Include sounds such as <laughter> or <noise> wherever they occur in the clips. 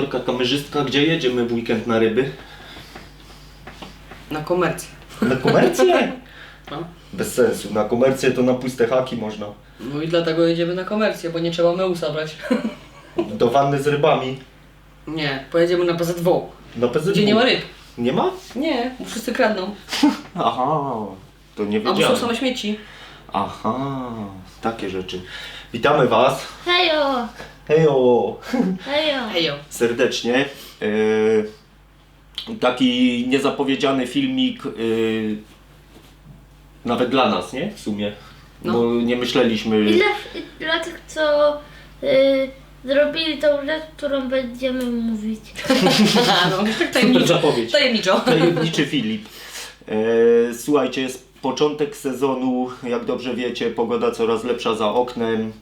Operatorka, kamerzystka, gdzie jedziemy w weekend na ryby? Na komercję. Na komercję? No. Bez sensu, na komercję to na puste haki można. No i dlatego jedziemy na komercję, bo nie trzeba meusa brać. <laughs> Do wanny z rybami. Nie, pojedziemy na PZW, Na PZW. gdzie nie ma ryb. Nie ma? Nie, bo wszyscy kradną. <laughs> Aha, to nie Albo są wiedziałem. same śmieci. Aha, takie rzeczy. Witamy Was. Hejo, Hejo! hejo. Hejo. serdecznie. Yy, taki niezapowiedziany filmik, yy, nawet dla nas, nie? W sumie. No. Bo nie myśleliśmy. I dla, i dla tych, co y, zrobili tą rzecz, którą będziemy mówić. <laughs> no, tak tajemniczo. Tajemniczy Filip. E, słuchajcie, jest początek sezonu, jak dobrze wiecie, pogoda coraz lepsza za oknem,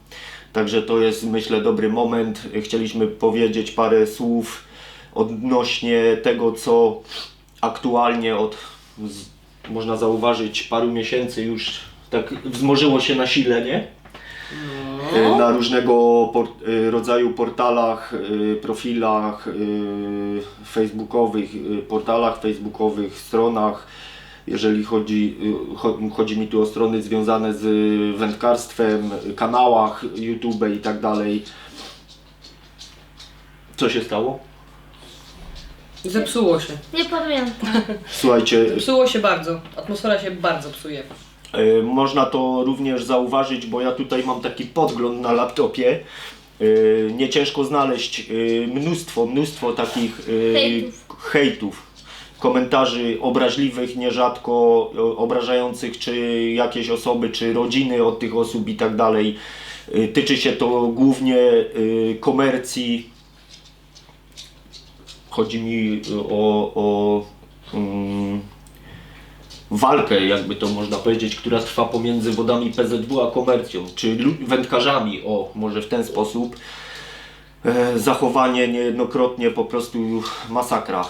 także to jest myślę dobry moment. Chcieliśmy powiedzieć parę słów odnośnie tego, co aktualnie od, można zauważyć, paru miesięcy już tak wzmożyło się na sile, nie? No. Y, na różnego por, y, rodzaju portalach, y, profilach facebookowych, portalach facebookowych, stronach. Jeżeli chodzi, y, cho- chodzi mi tu o strony związane z wędkarstwem, y, kanałach YouTube i tak dalej. Co się stało? Zepsuło się. Nie pamiętam. Słuchajcie, Zepsuło się bardzo. Atmosfera się bardzo psuje. Można to również zauważyć, bo ja tutaj mam taki podgląd na laptopie. Nie ciężko znaleźć mnóstwo, mnóstwo takich Hejtów. hejtów, komentarzy obraźliwych, nierzadko o- obrażających czy jakieś osoby, czy rodziny od tych osób i tak dalej. E, Tyczy się to głównie e, komercji. Chodzi mi o, o mm, walkę, jakby to można powiedzieć, która trwa pomiędzy wodami PZW a komercją, czy wędkarzami, o może w ten sposób. E, zachowanie niejednokrotnie po prostu masakra. E,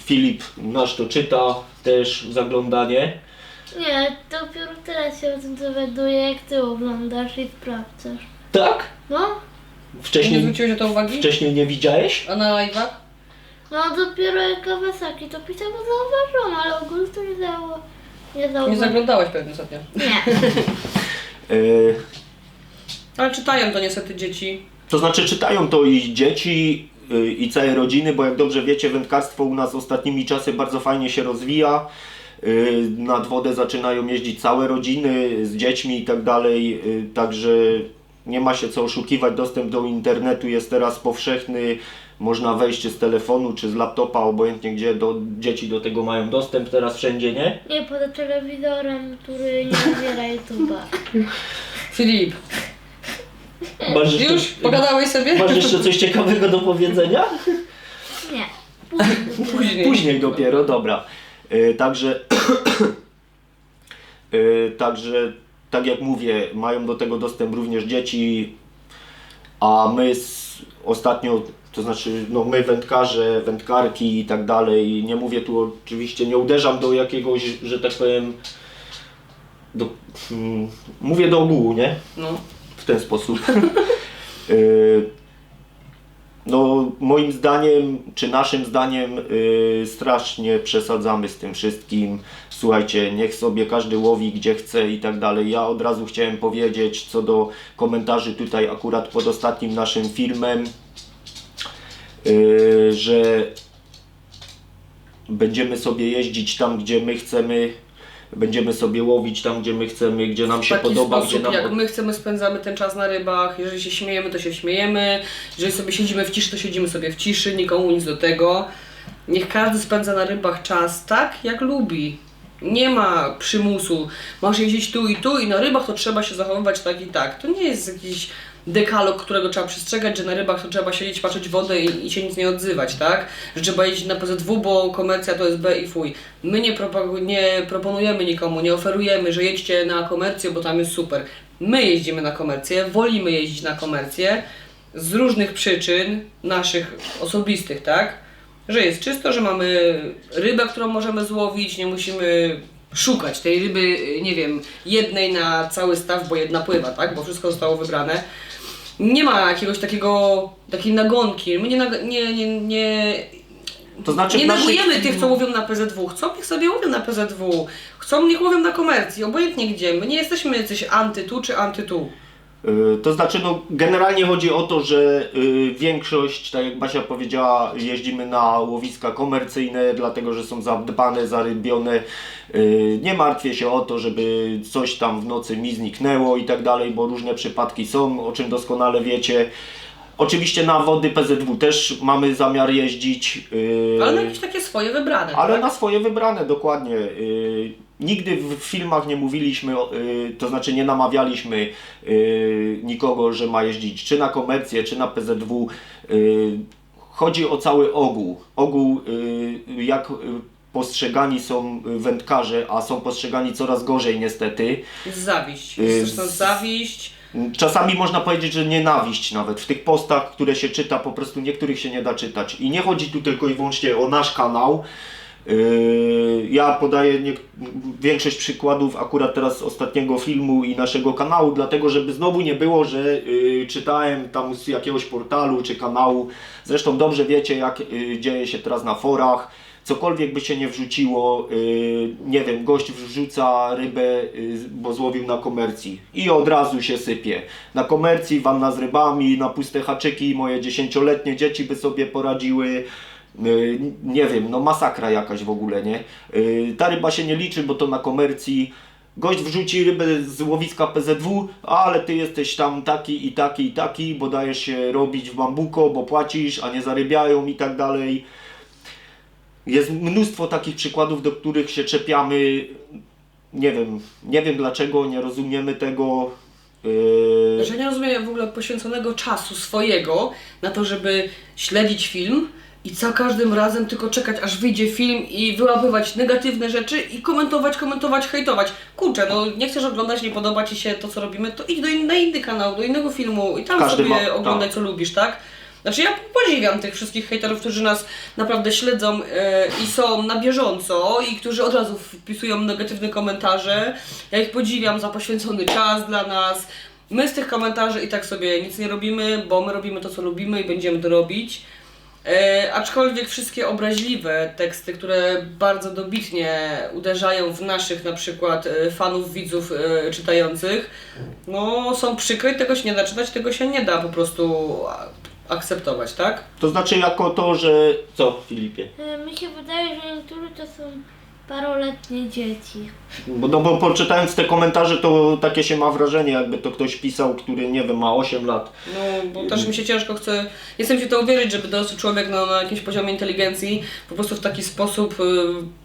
Filip nasz to czyta, też zaglądanie. Nie, dopiero teraz się o tym dowiaduję, jak ty oglądasz i sprawdzasz. Tak? No, Nie Wcześniej, zwróciłeś na to uwagi? wcześniej nie widziałeś? A na live'ach? no dopiero jak Kawasaki to pisał, bo zauważyłam, ale ogólnie to nie zało, nie Nie zauważyłam. zaglądałeś pewnie ostatnio. Nie. <laughs> E, Ale czytają to niestety dzieci. To znaczy czytają to i dzieci y, i całe rodziny, bo jak dobrze wiecie, wędkarstwo u nas ostatnimi czasy bardzo fajnie się rozwija. Y, Nad wodę zaczynają jeździć całe rodziny z dziećmi i tak dalej, y, także nie ma się co oszukiwać. Dostęp do internetu jest teraz powszechny. Można wejść z telefonu czy z laptopa, obojętnie gdzie do, dzieci do tego mają dostęp teraz wszędzie, nie? Nie, poza telewizorem, który nie nabiera YouTube'a. Filip, Masz już pogadałeś sobie? masz jeszcze coś ciekawego do powiedzenia? Nie. Później. Później dopiero, dobra. E, także, e, także, tak jak mówię, mają do tego dostęp również dzieci, a my s- ostatnio, to znaczy, no my wędkarze, wędkarki i tak dalej, nie mówię tu oczywiście, nie uderzam do jakiegoś, że tak powiem, do, mm, mówię do ogółu, nie? No. W ten sposób. <laughs> Y, No, moim zdaniem, czy naszym zdaniem, y, strasznie przesadzamy z tym wszystkim. Słuchajcie, niech sobie każdy łowi gdzie chce i tak dalej. Ja od razu chciałem powiedzieć co do komentarzy tutaj, akurat pod ostatnim naszym filmem, y, że będziemy sobie jeździć tam, gdzie my chcemy. Będziemy sobie łowić tam, gdzie my chcemy, gdzie nam się taki podoba, sposób, gdzie nam jak my chcemy, spędzamy ten czas na rybach. Jeżeli się śmiejemy, to się śmiejemy. Jeżeli sobie siedzimy w ciszy, to siedzimy sobie w ciszy, nikomu nic do tego. Niech każdy spędza na rybach czas tak, jak lubi. Nie ma przymusu. Masz jeździć tu i tu i na rybach to trzeba się zachowywać tak i tak. To nie jest jakiś dekalog, którego trzeba przestrzegać, że na rybach to trzeba siedzieć, patrzeć wodę i, i się nic nie odzywać, tak? Że trzeba jeździć na PZW, bo komercja to jest B i fuj. My nie, propagu- nie proponujemy nikomu, nie oferujemy, że jedźcie na komercję, bo tam jest super. My jeździmy na komercję, wolimy jeździć na komercję z różnych przyczyn naszych osobistych, tak? Że jest czysto, że mamy rybę, którą możemy złowić, nie musimy szukać tej ryby, nie wiem, jednej na cały staw, bo jedna pływa, tak? Bo wszystko zostało wybrane. Nie ma jakiegoś takiego, takiej nagonki. My nie, nag- nie, nie, nie, To znaczy nie negujemy tych, co łowią na PZW. Chcą, niech sobie łowią na PZW. Chcą, niech łowią na komercji, obojętnie gdzie. My nie jesteśmy jacyś anty tu czy anty tu. Y, To znaczy, no, generalnie chodzi o to, że y, większość, tak jak Basia powiedziała, jeździmy na łowiska komercyjne, dlatego że są zadbane, zarybione. Y, nie martwię się o to, żeby coś tam w nocy mi zniknęło i tak dalej, bo różne przypadki są, o czym doskonale wiecie. Oczywiście na wody PZW też mamy zamiar jeździć. y, Ale na jakieś takie swoje wybrane. ale tak? na swoje wybrane, dokładnie. Y, nigdy w filmach nie mówiliśmy, o- y, to znaczy nie namawialiśmy y, nikogo, że ma jeździć czy na komercję, czy na PZW. Y, chodzi o cały ogół. Ogół, jak postrzegani są wędkarze, a są postrzegani coraz gorzej niestety. Jest zawiść. Zresztą zawiść. Czasami można powiedzieć, że nienawiść nawet w tych postach, które się czyta, po prostu niektórych się nie da czytać. I nie chodzi tu tylko i wyłącznie o nasz kanał. Yy, Ja podaję większość przykładów akurat teraz ostatniego filmu i naszego kanału, dlatego żeby znowu nie było, że yy, czytałem tam z jakiegoś portalu czy kanału. Zresztą dobrze wiecie, jak yy, dzieje się teraz na forach. Cokolwiek by się nie wrzuciło, yy, nie wiem, gość wrzuca rybę, yy, bo złowił na komercji i od razu się sypie. Na komercji, wanna z rybami, na puste haczyki, moje dziesięcioletnie dzieci by sobie poradziły. Yy, nie wiem, no masakra jakaś w ogóle, nie? Ta ryba się nie liczy, bo to na komercji. Gość wrzuci rybę z łowiska PZW, ale ty jesteś tam taki i taki i taki, bo dajesz się robić w bambuko, bo płacisz, a nie zarybiają i tak dalej. Jest mnóstwo takich przykładów, do których się czepiamy. Nie wiem, nie wiem dlaczego, nie rozumiemy tego. Yy, Że nie rozumiem w ogóle poświęconego czasu swojego na to, żeby śledzić film i za każdym razem tylko czekać, aż wyjdzie film i wyłapywać negatywne rzeczy i komentować, komentować, hejtować. Kurczę, no nie chcesz oglądać, nie podoba Ci się to, co robimy, to idź do in, na inny kanał, do innego filmu i tam Każdy sobie ma- oglądaj, tak. co lubisz, tak? Znaczy ja podziwiam tych wszystkich hejterów, którzy nas naprawdę śledzą e, i są na bieżąco i którzy od razu wpisują negatywne komentarze. Ja ich podziwiam za poświęcony czas dla nas. My z tych komentarzy i tak sobie nic nie robimy, bo my robimy to, co lubimy i będziemy to robić. E, aczkolwiek wszystkie obraźliwe teksty, które bardzo dobitnie uderzają w naszych na przykład e, fanów, widzów e, czytających, no są przykre i tego się nie da czytać, tego się nie da po prostu akceptować, tak? to znaczy jako to, że... Co Filipie? Y, Mi się wydaje, że niektóre to są paroletnie dzieci. Bo, no, bo poczytając te komentarze, to takie się ma wrażenie, jakby to ktoś pisał, który nie wiem, ma 8 lat. No, bo też mi się ciężko chce, nie chcę mi się to uwierzyć, żeby dorosły człowiek na, na jakimś poziomie inteligencji po prostu w taki sposób y,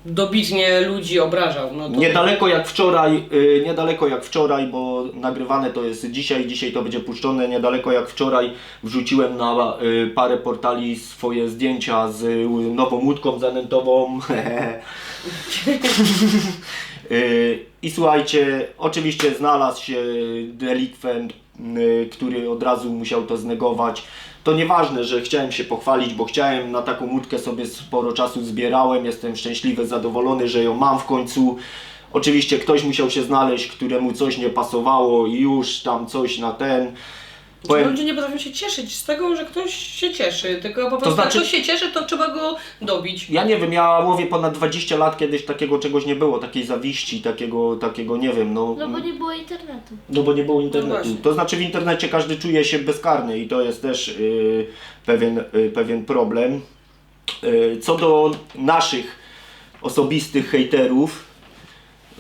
dobitnie ludzi obrażał. No to... Niedaleko jak wczoraj, y, niedaleko jak wczoraj, bo nagrywane to jest dzisiaj, dzisiaj to będzie puszczone, niedaleko jak wczoraj wrzuciłem na y, parę portali swoje zdjęcia z y, nową łódką zanętową. <laughs> <laughs> Y, I słuchajcie, oczywiście znalazł się delikwent, y, który od razu musiał to znegować. To nieważne, że chciałem się pochwalić, bo chciałem na taką łódkę sobie sporo czasu zbierałem. Jestem szczęśliwy, zadowolony, że ją mam w końcu. Oczywiście ktoś musiał się znaleźć, któremu coś nie pasowało i już tam coś na ten. Powiem... Ludzie nie potrafią się cieszyć z tego, że ktoś się cieszy, tylko po prostu znaczy- jak ktoś się cieszy, to trzeba go dobić. Ja nie wiem, ja łowię ponad 20 lat, kiedyś takiego czegoś nie było, takiej zawiści, takiego, takiego nie wiem, no. No bo nie było internetu. No bo nie było No internetu. właśnie. to znaczy w internecie każdy czuje się bezkarny i to jest też y, pewien, y, pewien problem. Y, co do naszych osobistych hejterów,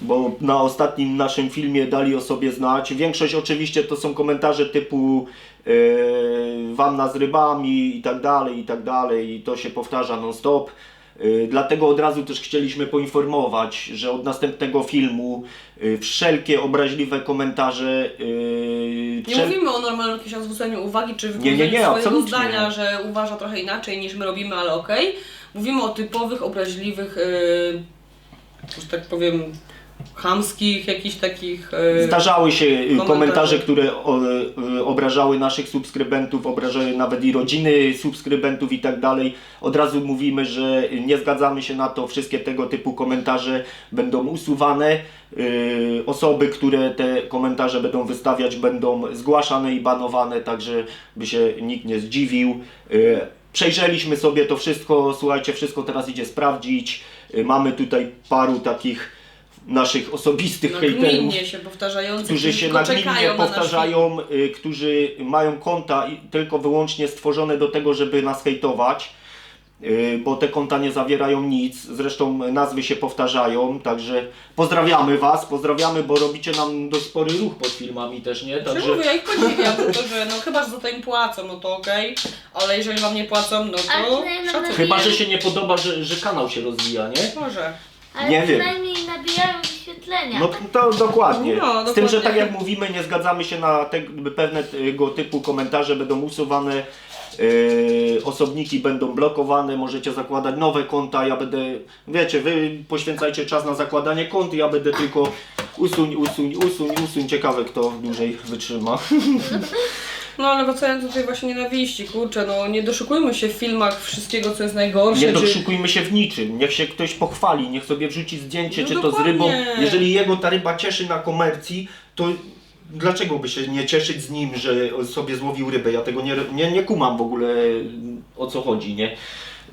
bo na ostatnim naszym filmie dali o sobie znać. Większość oczywiście to są komentarze typu yy, wanna z rybami i tak dalej, i tak dalej. I to się powtarza non stop. Yy, Dlatego od razu też chcieliśmy poinformować, że od następnego filmu yy, wszelkie obraźliwe komentarze yy, Nie wszel- mówimy o normalnym jakimś zwróceniu uwagi, czy Nie, nie, wypowiedzeniu nie, swojego absolutnie. zdania, że uważa trochę inaczej niż my robimy, ale okej. Mówimy o typowych, obraźliwych, yy, że tak powiem, chamskich, jakichś takich... e, Zdarzały się y, Komentarze. komentarze, które o, y, obrażały naszych subskrybentów, obrażały nawet i rodziny subskrybentów i tak dalej. Od razu mówimy, że nie zgadzamy się na to, wszystkie tego typu komentarze będą usuwane. Y, Osoby, które te komentarze będą wystawiać, będą zgłaszane i banowane, także by się nikt nie zdziwił. Y, Przejrzeliśmy sobie to wszystko, słuchajcie, wszystko teraz idzie sprawdzić. Y, Mamy tutaj paru takich naszych osobistych hejterów nagminnie się powtarzających, którzy się nagminnie na powtarzają, y, którzy mają konta tylko wyłącznie stworzone do tego, żeby nas hejtować, y, bo te konta nie zawierają nic, zresztą nazwy się powtarzają, także pozdrawiamy Was, pozdrawiamy, bo robicie nam dość spory ruch pod filmami też, nie? Także... Także Ja ich podziwiam, tylko że no chyba, że za to im płacą, no to okej, ale jeżeli wam nie płacą, no to szacunek. chyba, że się nie podoba, że, że kanał się rozwija, nie? Może. Ale Nie wiem. przynajmniej nabijają wyświetlenia. No to dokładnie. No, Z tym, że tak jak mówimy, nie zgadzamy się na te, pewne tego typu komentarze, będą usuwane, yy, osobniki będą blokowane, możecie zakładać nowe konta, ja będę, wiecie, wy poświęcajcie czas na zakładanie kont, ja będę tylko usuń, usuń, usuń, usuń, ciekawe kto dłużej wytrzyma. <laughs> No ale wracając do tej właśnie nienawiści, kurczę, no nie doszukujmy się w filmach wszystkiego, co jest najgorsze. Nie czy- doszukujmy się w niczym, niech się ktoś pochwali, niech sobie wrzuci zdjęcie, No czy to z dokładnie. rybą. Jeżeli jego ta ryba cieszy na komercji, to dlaczego by się nie cieszyć z nim, że sobie złowił rybę? Ja tego nie, nie, nie kumam w ogóle o co chodzi, nie?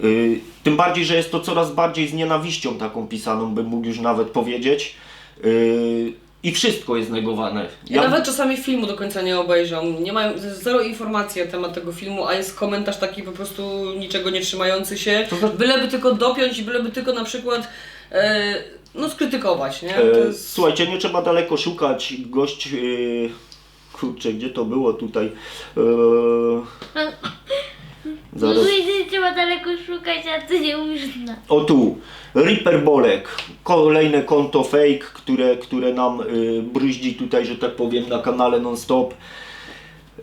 Yy, tym bardziej, że jest to coraz bardziej z nienawiścią taką pisaną, bym mógł już nawet powiedzieć. Yy, I wszystko jest negowane. Ja nawet czasami filmu do końca nie obejrzą. Nie mają zero informacji na temat tego filmu, a jest komentarz taki po prostu niczego nie trzymający się. To za- Byleby tylko dopiąć i byleby tylko na przykład e, no skrytykować, nie? To E, jest... Słuchajcie, nie trzeba daleko szukać. Gość. Yy, kurczę, gdzie to było tutaj? Yy, <laughs> zaraz. Luigi trzeba daleko szukać, a ty nie umiesz znać. O tu, Reaper Bolek, kolejne konto fake, które, które nam y, bruździ tutaj, że tak powiem, na kanale non-stop.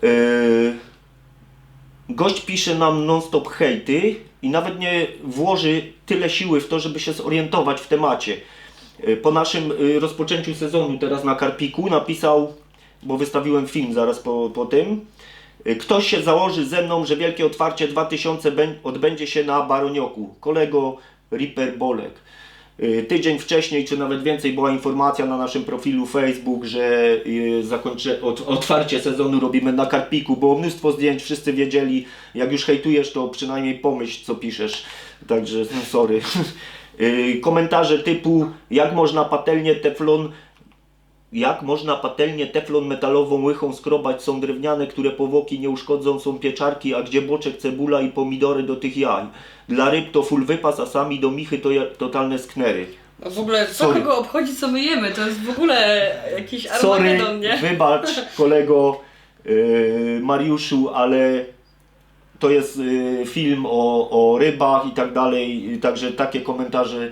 Y, gość pisze nam non-stop hejty i nawet nie włoży tyle siły w to, żeby się zorientować w temacie. Y, po naszym y, rozpoczęciu sezonu teraz na Karpiku napisał, bo wystawiłem film zaraz po, po tym, Ktoś się założy ze mną, że wielkie otwarcie 2000 bę- odbędzie się na Baronioku. Kolego Ripper Bolek. Y, Tydzień wcześniej, czy nawet więcej, była informacja na naszym profilu Facebook, że y, zakończę, ot, otwarcie sezonu robimy na Karpiku. Było mnóstwo zdjęć, wszyscy wiedzieli. Jak już hejtujesz, to przynajmniej pomyśl, co piszesz. Także, sorry. <laughs> Y, Komentarze typu, jak można patelnię teflon jak można patelnię teflon metalową łychą skrobać? Są drewniane, które powłoki nie uszkodzą, są pieczarki, a gdzie boczek, cebula i pomidory do tych jaj? Dla ryb to full wypas, a sami do michy to ja- totalne sknery. No w ogóle co Sorry. kogo obchodzi co my jemy? To jest w ogóle jakiś Sorry, Armagedon, nie? wybacz kolego yy, Mariuszu, ale to jest yy, film o, o rybach i tak dalej, także takie komentarze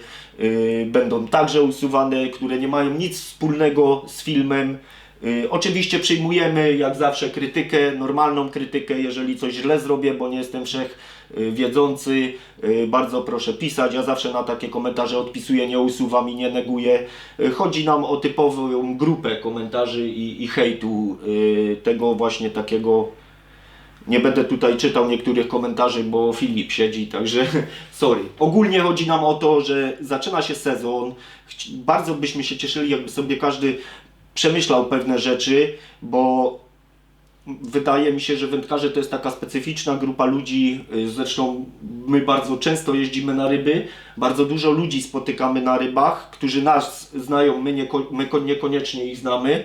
będą także usuwane, które nie mają nic wspólnego z filmem. Yy, oczywiście przyjmujemy jak zawsze krytykę, normalną krytykę, jeżeli coś źle zrobię, bo nie jestem wszech yy, wiedzący, bardzo proszę pisać, ja zawsze na takie komentarze odpisuję, nie usuwam i nie neguję. Chodzi nam o typową grupę komentarzy i, i hejtu, tego właśnie takiego nie będę tutaj czytał niektórych komentarzy, bo Filip siedzi, także <laughs> sorry. Ogólnie chodzi nam o to, że zaczyna się sezon. Bardzo byśmy się cieszyli, jakby sobie każdy przemyślał pewne rzeczy, bo wydaje mi się, że wędkarze to jest taka specyficzna grupa ludzi. Zresztą my bardzo często jeździmy na ryby. Bardzo dużo ludzi spotykamy na rybach, którzy nas znają, my, nieko, my ko- niekoniecznie ich znamy.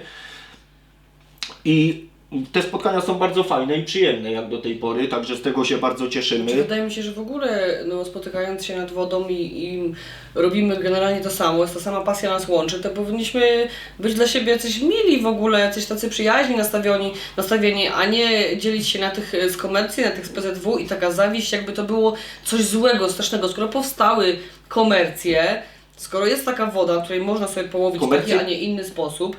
I te spotkania są bardzo fajne i przyjemne jak do tej pory, także z tego się bardzo cieszymy. Znaczy, wydaje mi się, że w ogóle no, spotykając się nad wodą i, i robimy generalnie to samo, jest ta sama pasja nas łączy, to powinniśmy być dla siebie jacyś mili w ogóle, jacyś tacy przyjaźni nastawieni, nastawieni a nie dzielić się na tych e, z komercji, na tych z PZW i taka zawiść, jakby to było coś złego, strasznego. Skoro powstały komercje, skoro jest taka woda, której można sobie połowić w taki, a nie inny sposób,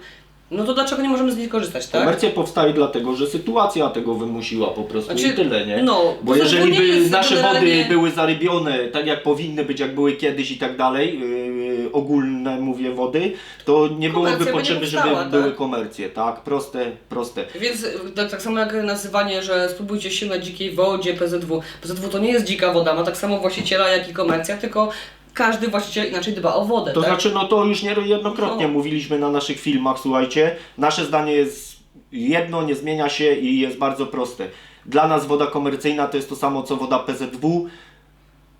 No to dlaczego nie możemy z niej korzystać, tak? Komercja powstaje dlatego, że sytuacja tego wymusiła po prostu Znaczy, i tyle, nie? no, Bo to jeżeli by jest nasze generalnie- wody były zarybione tak jak powinny być, jak były kiedyś i tak dalej, yy, ogólne mówię wody, to nie byłoby Komercja by nie potrzeby, żeby powstała, były tak? komercje, tak? Proste, proste. Więc y, tak, tak samo jak nazywanie, że spróbujcie się na dzikiej wodzie PZW. PZW to nie jest dzika woda, ma tak samo właściciela jak i komercja, tylko każdy właściciel inaczej dba o wodę, To tak? znaczy, no to już niejednokrotnie No. mówiliśmy na naszych filmach, słuchajcie, nasze zdanie jest jedno, nie zmienia się i jest bardzo proste. Dla nas woda komercyjna to jest to samo co woda PZW.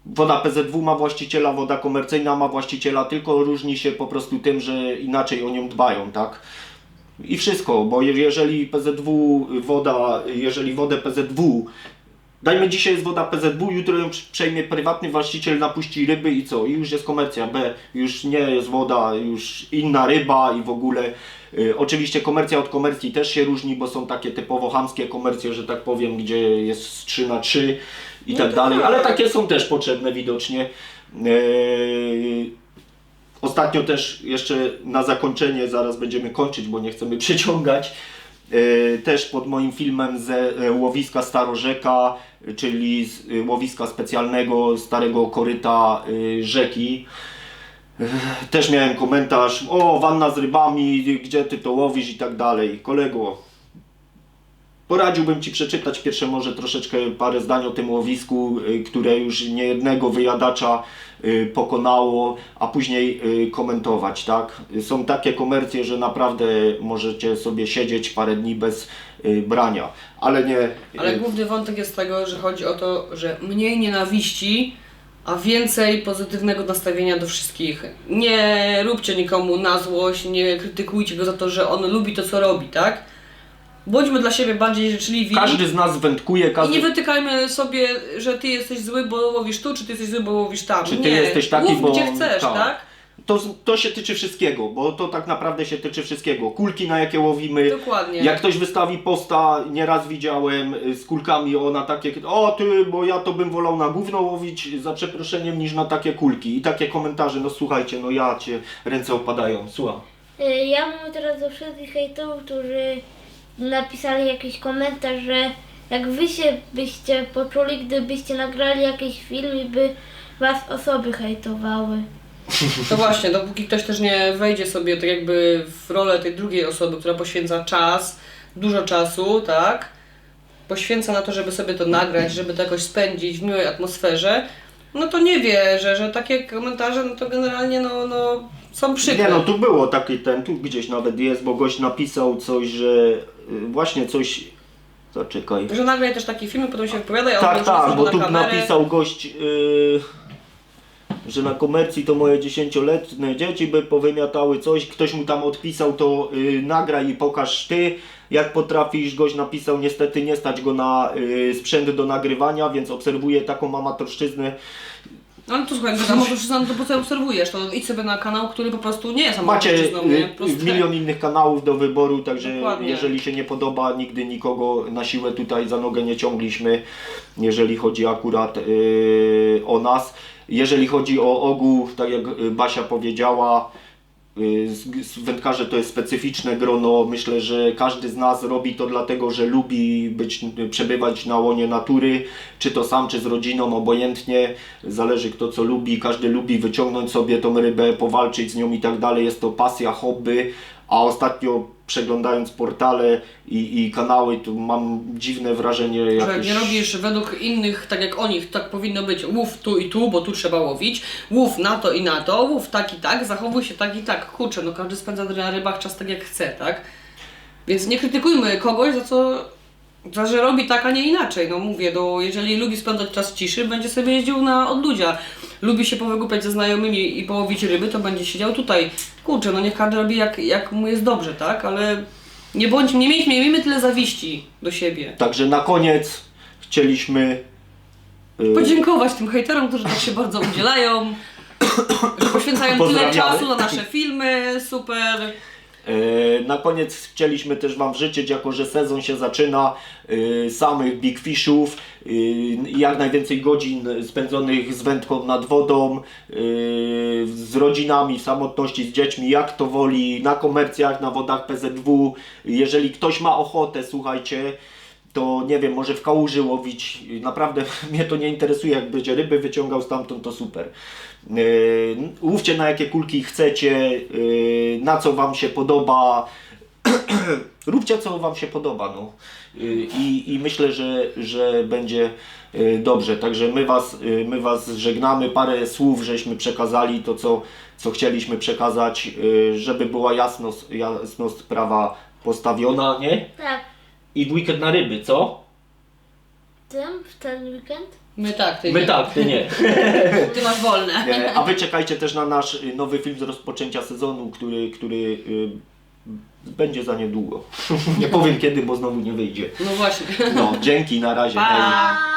Woda PZW ma właściciela, woda komercyjna ma właściciela, tylko różni się po prostu tym, że inaczej o nią dbają, tak? I wszystko, bo je- jeżeli PZW woda, jeżeli wodę PZW Dajmy dzisiaj jest woda PZW, jutro ją przejmie prywatny właściciel, napuści ryby i co? I już jest komercja B, już nie jest woda, już inna ryba i w ogóle. Y, oczywiście komercja od komercji też się różni, bo są takie typowo chamskie komercje, że tak powiem, gdzie jest 3 na 3 i No tak to dalej, tak. ale takie są też potrzebne widocznie. Y, Ostatnio też jeszcze na zakończenie, zaraz będziemy kończyć, bo nie chcemy <laughs> przeciągać. E, Też pod moim filmem ze e, łowiska Starorzeka, czyli z e, łowiska specjalnego starego koryta rzeki. Też miałem komentarz, o wanna z rybami, gdzie ty to łowisz i tak dalej. Kolego, Poradziłbym Ci przeczytać pierwsze może troszeczkę parę zdań o tym łowisku, y, które już niejednego wyjadacza y, pokonało, a później y, komentować, tak? Są takie komercje, że naprawdę możecie sobie siedzieć parę dni bez brania, ale nie... Ale główny wątek jest tego, że chodzi o to, że mniej nienawiści, a więcej pozytywnego nastawienia do wszystkich. Nie róbcie nikomu na złość, nie krytykujcie go za to, że on lubi to, co robi, tak? Bądźmy dla siebie bardziej życzliwi. Każdy z nas wędkuje, I każdy... nie wytykajmy sobie, że ty jesteś zły, bo łowisz tu, czy ty jesteś zły, bo łowisz tam. Czy ty nie. jesteś taki, Łów bo- gdzie chcesz, tak. tak? To, to się tyczy wszystkiego, bo to tak naprawdę się tyczy wszystkiego. Kulki, na jakie łowimy, Dokładnie. Jak ktoś wystawi posta, nieraz widziałem y, z kulkami, o na takie, o ty, bo ja to bym wolał na gówno łowić, za przeproszeniem, niż na takie kulki. I takie komentarze, no słuchajcie, no ja cię, ręce opadają, słucham. Y, Ja mówię teraz do wszystkich hejterów, którzy napisali jakiś komentarz, że jak wy się byście poczuli, gdybyście nagrali jakiś film i by was osoby hejtowały. To właśnie, dopóki ktoś też nie wejdzie sobie tak jakby w rolę tej drugiej osoby, która poświęca czas, dużo czasu, tak? Poświęca na to, żeby sobie to nagrać, żeby to jakoś spędzić w miłej atmosferze, no to nie wie, że, że takie komentarze, no to generalnie no, no są przykre. Nie no, tu było taki ten, tu gdzieś nawet jest, bo gość napisał coś, że y, właśnie coś, zaczekaj. Że nagraj też taki film, potem się wypowiada, on Tak, tak, bo na tu kamerę. napisał gość, yy, że na komercji to moje dziesięcioletnie dzieci by powymiatały coś. Ktoś mu tam odpisał, to yy, nagraj i pokaż ty, jak potrafisz. Gość napisał, niestety nie stać go na yy, sprzęt do nagrywania, więc obserwuję taką amatorszczyznę. No to słuchaj, to może no to po co obserwujesz, to idź sobie na kanał, który po prostu nie jest Macie nie? yy, Proste. milion innych kanałów do wyboru, także Dokładnie. jeżeli się nie podoba, nigdy nikogo na siłę tutaj za nogę nie ciągliśmy, jeżeli chodzi akurat yy, o nas. Jeżeli chodzi o ogół, tak jak Basia powiedziała, wędkarze to jest specyficzne grono. Myślę, że każdy z nas robi to dlatego, że lubi być, przebywać na łonie natury, czy to sam, czy z rodziną, obojętnie. Zależy kto co lubi. Każdy lubi wyciągnąć sobie tą rybę, powalczyć z nią i tak dalej. Jest to pasja, hobby. A ostatnio przeglądając portale i, i kanały, to mam dziwne wrażenie Że jak jakieś... nie robisz według innych, tak jak o nich, tak powinno być. Łów tu i tu, bo tu trzeba łowić. Łów na to i na to. Łów tak i tak. Zachowuj się tak i tak. Kurczę, no każdy spędza na rybach czas tak jak chce, tak? Więc nie krytykujmy kogoś za co, za że robi tak, a nie inaczej. No mówię, no jeżeli lubi spędzać czas w ciszy, będzie sobie jeździł na odludzia. Lubi się powygłupiać ze znajomymi i połowić ryby, to będzie siedział tutaj. Kurczę, no niech każdy robi jak, jak mu jest dobrze, tak? Ale nie bądźmy, nie miejmy, nie miejmy tyle zawiści do siebie. Także na koniec chcieliśmy... yy, podziękować tym hejterom, którzy tak się bardzo udzielają, że <coughs> poświęcają tyle Pozdrawiamy. czasu na nasze filmy, super. E, Na koniec chcieliśmy też Wam życzyć, jako że sezon się zaczyna, e, samych Big Fishów, e, jak najwięcej godzin spędzonych z wędką nad wodą, z rodzinami, w samotności, z dziećmi, jak to woli, na komercjach, na wodach PZW. Jeżeli ktoś ma ochotę, słuchajcie, to nie wiem, może w kałuży łowić. Naprawdę <laughs> mnie to nie interesuje, jak będzie ryby wyciągał stamtąd, to super. Łówcie na jakie kulki chcecie, yy, na co Wam się podoba. <clears throat> Róbcie co Wam się podoba. No. Yy, I, I myślę, że, że będzie dobrze. Także my was, my was żegnamy. Parę słów żeśmy przekazali to, co, co chcieliśmy przekazać, żeby była jasność, jasność sprawa postawiona, nie? Tak, I w weekend na ryby, co? tym w ten weekend? My tak, ty My nie. tak, ty nie. <laughs> Ty masz wolne. E, A wy czekajcie też na nasz y, nowy film z rozpoczęcia sezonu, który, który y, będzie za niedługo. <laughs> Nie powiem kiedy, bo znowu nie wyjdzie. No właśnie. No, dzięki, na razie. Pa! Hej.